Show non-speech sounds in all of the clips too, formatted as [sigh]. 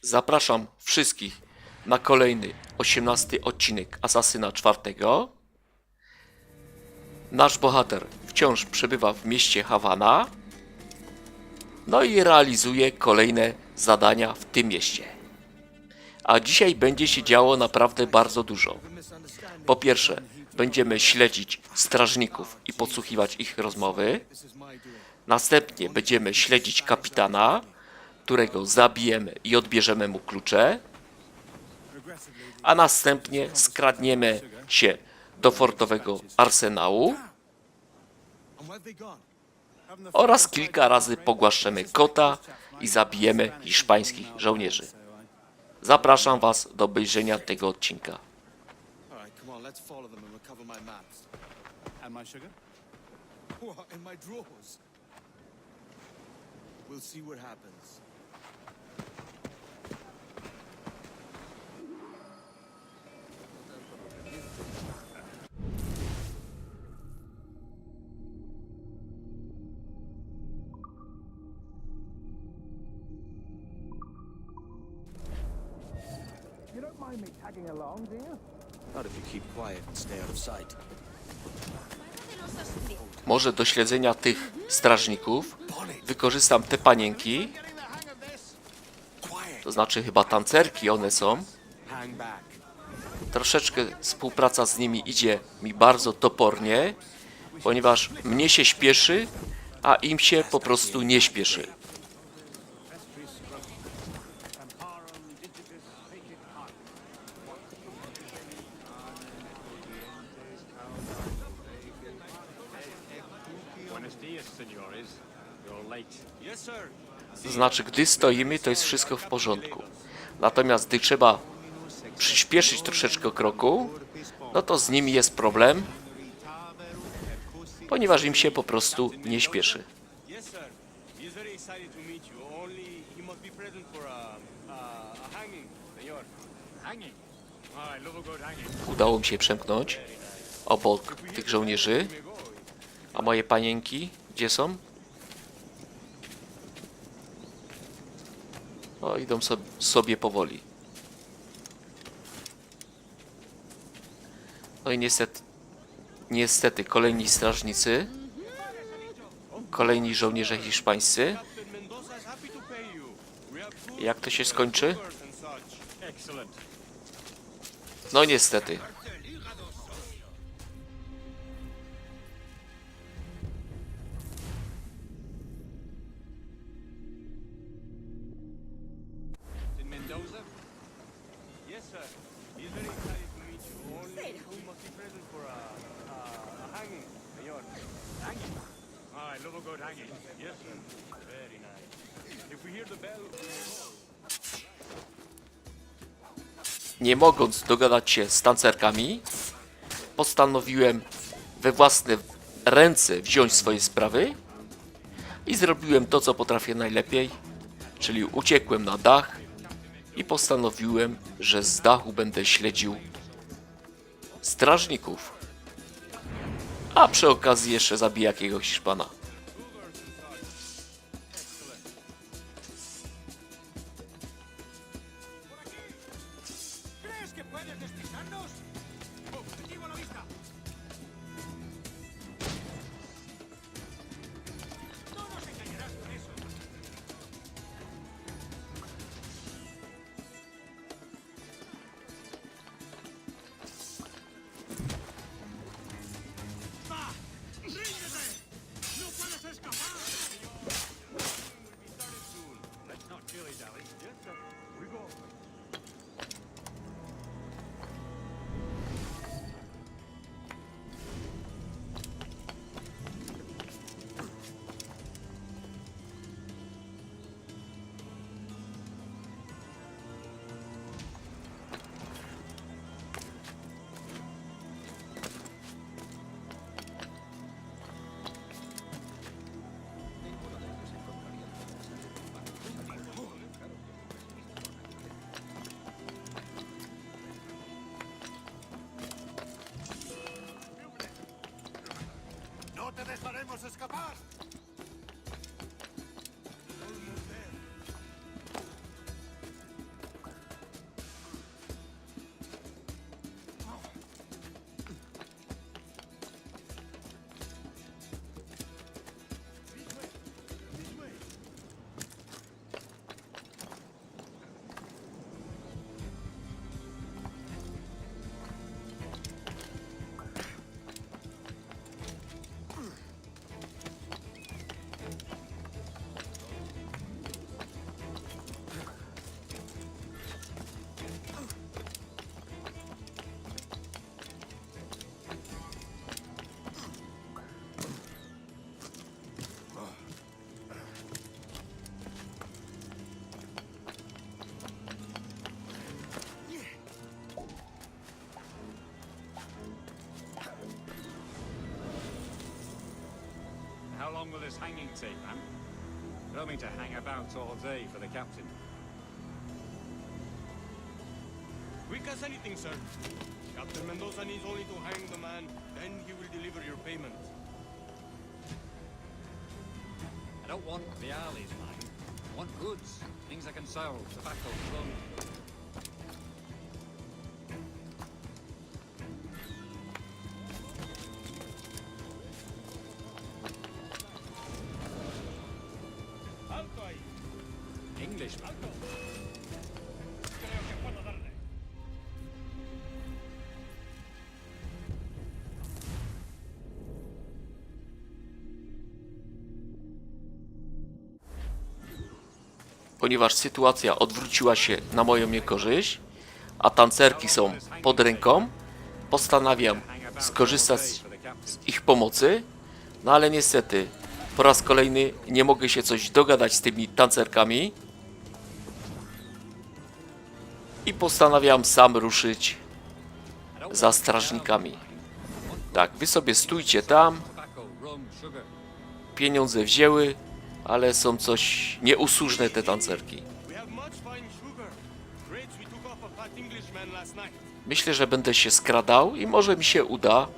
Zapraszam wszystkich na kolejny 18 odcinek Asasyna czwartego. Nasz bohater wciąż przebywa w mieście Hawana. No i realizuje kolejne zadania w tym mieście. A dzisiaj będzie się działo naprawdę bardzo dużo. Po pierwsze, będziemy śledzić strażników i podsłuchiwać ich rozmowy. Następnie będziemy śledzić kapitana, którego zabijemy i odbierzemy mu klucze. A następnie skradniemy się do fortowego arsenału oraz kilka razy pogłaszczemy kota i zabijemy hiszpańskich żołnierzy. Zapraszam Was do obejrzenia tego odcinka. We'll see what happens. You don't mind me tagging along, do you? Not if you keep quiet and stay out of sight. Może do śledzenia tych strażników wykorzystam te panienki! To znaczy chyba tancerki one są. Troszeczkę współpraca z nimi idzie mi bardzo topornie, ponieważ mnie się śpieszy, a im się po prostu nie śpieszy. Znaczy, gdy stoimy, to jest wszystko w porządku. Natomiast gdy trzeba przyspieszyć troszeczkę kroku, no to z nimi jest problem, ponieważ im się po prostu nie śpieszy. Udało mi się przemknąć obok tych żołnierzy. A moje panienki gdzie są? O, idą so- sobie powoli. No i niestety, niestety kolejni strażnicy, kolejni żołnierze hiszpańscy. Jak to się skończy? No niestety. Hanging. Yes, sir. Very nice. If we hear the bell, nie mogąc dogadać się z tancerkami, postanowiłem we własne ręce wziąć swoje sprawy i zrobiłem to, co potrafię najlepiej, czyli uciekłem na dach i postanowiłem, że z dachu będę śledził strażników, a przy okazji jeszcze zabiję jakiegoś Hiszpana. Along with this hanging tape, man? Don't mean to hang about all day for the captain. Quick as anything, sir. Captain Mendoza needs only to hang the man, then he will deliver your payment. I don't want the alleys, man. I want goods, things I can sell, tobacco, rum. Englishman. Ponieważ sytuacja odwróciła się na moją niekorzyść, a tancerki są pod ręką, postanawiam skorzystać z ich pomocy, no ale niestety po raz kolejny nie mogę się coś dogadać z tymi tancerkami i postanawiam sam ruszyć za strażnikami. Tak, wy sobie stójcie tam, pieniądze wzięły, ale są coś nieusłużne te tancerki. Myślę, że będę się skradał i może mi się uda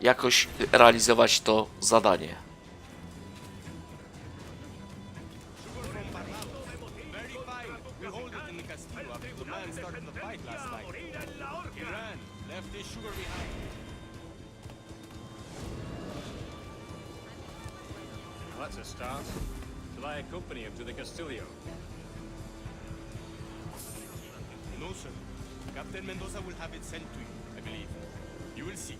jakoś realizować to zadanie. That's a start. Shall I accompany him to the Castillo? No, sir. Captain Mendoza will have it sent to you, I believe. You will see.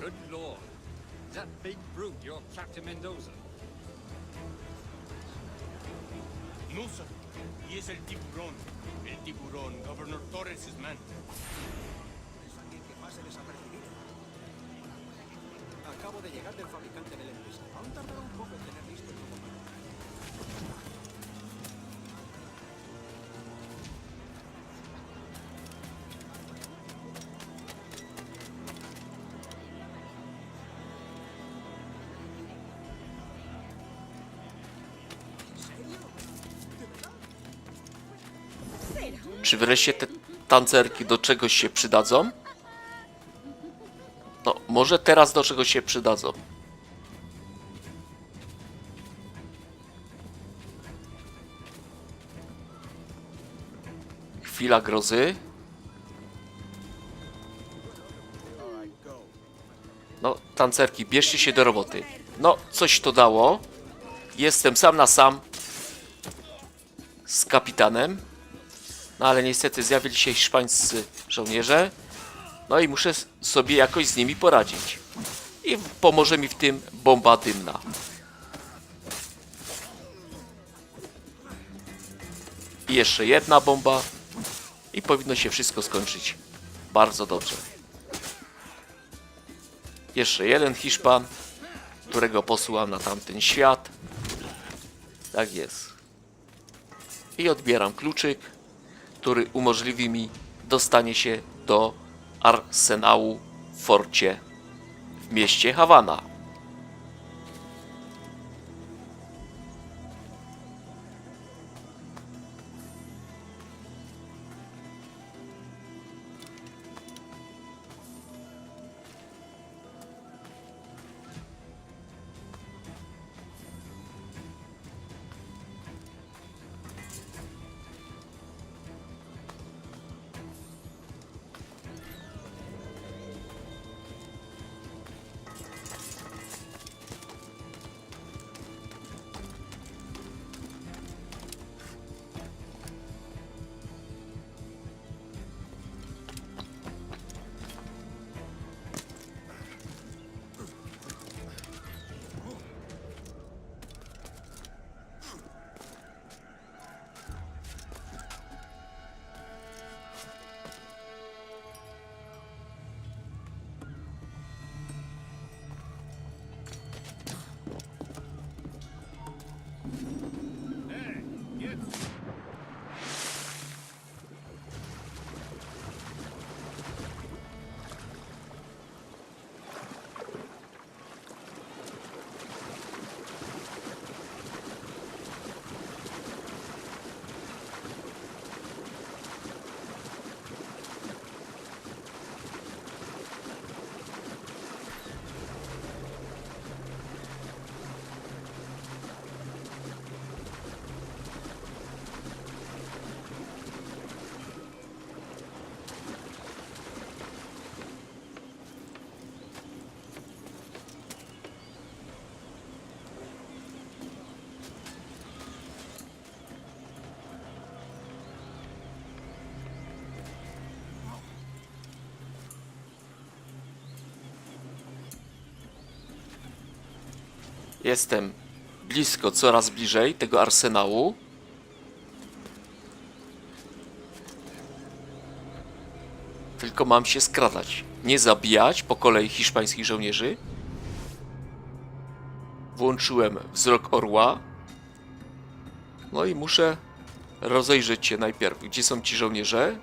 Good lord. Is that big brute your Captain Mendoza? No, sir. He is el tiburón. El tiburón, Governor Torres' man. De llegar del fabricante. Aún tardará un poco en tener listo el nuevo. Czy wreszcie te tancerki do czegoś się przydadzą? Może teraz do czegoś się przydadzą. Chwila grozy. No, tancerki, bierzcie się do roboty. No, coś to dało. Jestem sam na sam z kapitanem. No ale niestety zjawili się hiszpańscy żołnierze. No i muszę sobie jakoś z nimi poradzić. I pomoże mi w tym bomba dymna. I jeszcze jedna bomba. I powinno się wszystko skończyć bardzo dobrze. Jeszcze jeden Hiszpan, którego posyłam na tamten świat. Tak jest. I odbieram kluczyk który umożliwi mi dostanie się do arsenału w forcie w mieście Hawana. Jestem blisko, coraz bliżej tego arsenału. Tylko mam się skradać. Nie zabijać po kolei hiszpańskich żołnierzy. Włączyłem wzrok orła. No i muszę rozejrzeć się najpierw, gdzie są ci żołnierze.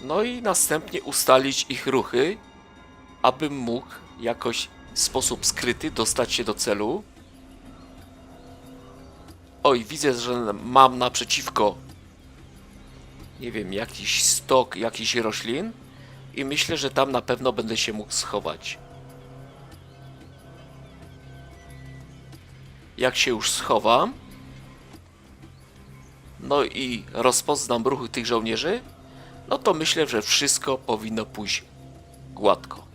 No i następnie ustalić ich ruchy, abym mógł jakoś w sposób skryty dostać się do celu. Oj, widzę, że mam naprzeciwko nie wiem, jakiś stok jakichś roślin i myślę, że tam na pewno będę się mógł schować. Jak się już schowam, no i rozpoznam ruchy tych żołnierzy, no to myślę, że wszystko powinno pójść gładko.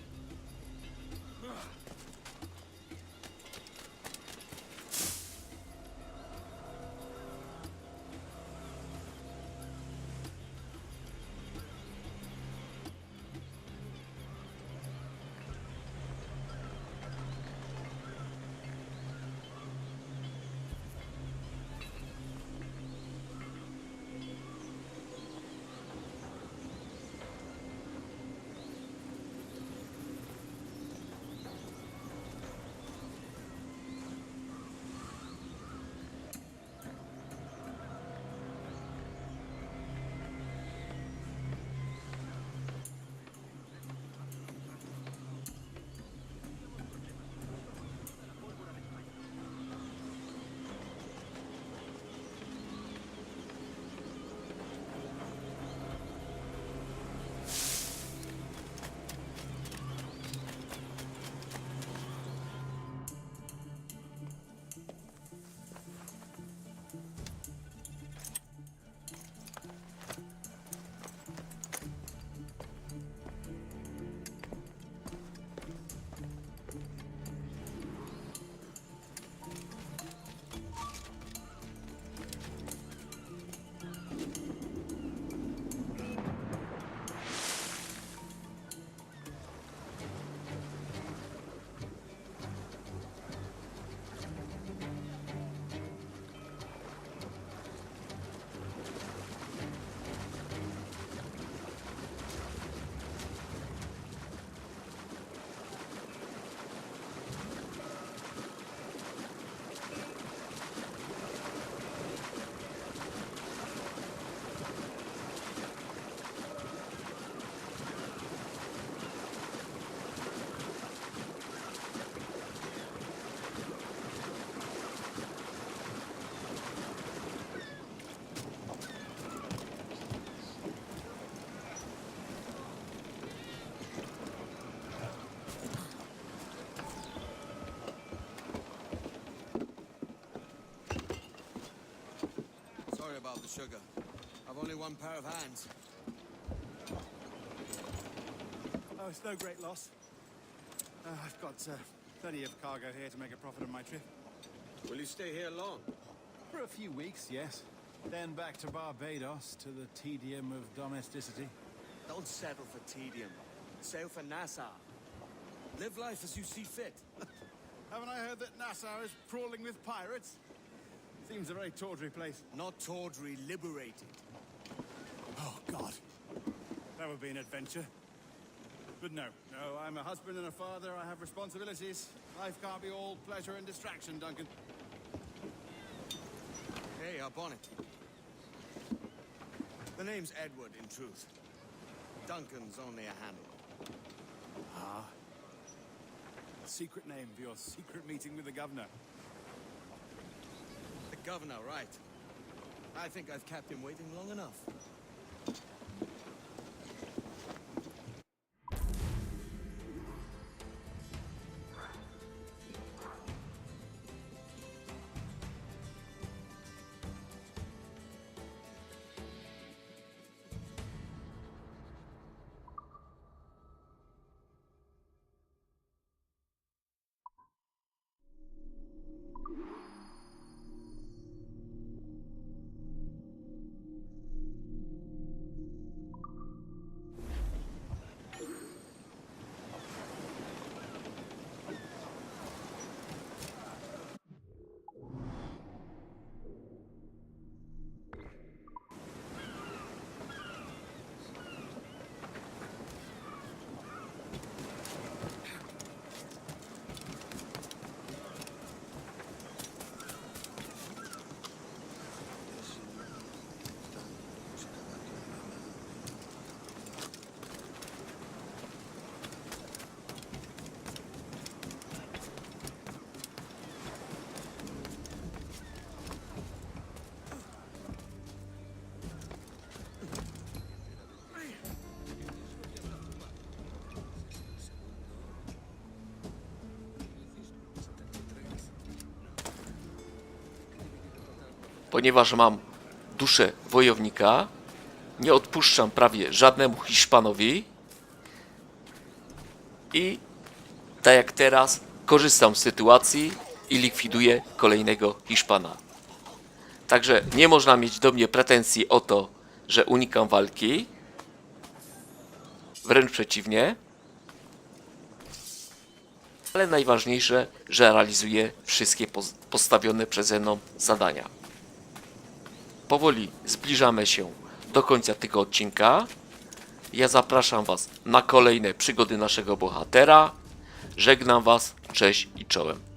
Sugar. I've only one pair of hands. Oh, it's no great loss. Uh, I've got uh, plenty of cargo here to make a profit on my trip. Will you stay here long? For a few weeks, yes. Then back to Barbados to the tedium of domesticity. Don't settle for tedium. Sail for Nassau. Live life as you see fit. [laughs] Haven't I heard that Nassau is crawling with pirates? Seems a very tawdry place. Not tawdry, liberated. Oh, God. That would be an adventure. But no, no, I'm a husband and a father. I have responsibilities. Life can't be all pleasure and distraction, Duncan. Hey, our bonnet. The name's Edward, in truth. Duncan's only a handle. Ah. A secret name for your secret meeting with the governor. Governor, right. I think I've kept him waiting long enough. Ponieważ mam duszę wojownika, nie odpuszczam prawie żadnemu Hiszpanowi i tak jak teraz korzystam z sytuacji i likwiduję kolejnego Hiszpana. Także nie można mieć do mnie pretensji o to, że unikam walki. Wręcz przeciwnie. Ale najważniejsze, że realizuję wszystkie pos- postawione przeze mną zadania. Powoli zbliżamy się do końca tego odcinka. Ja zapraszam Was na kolejne przygody naszego bohatera. Żegnam Was, cześć i czołem.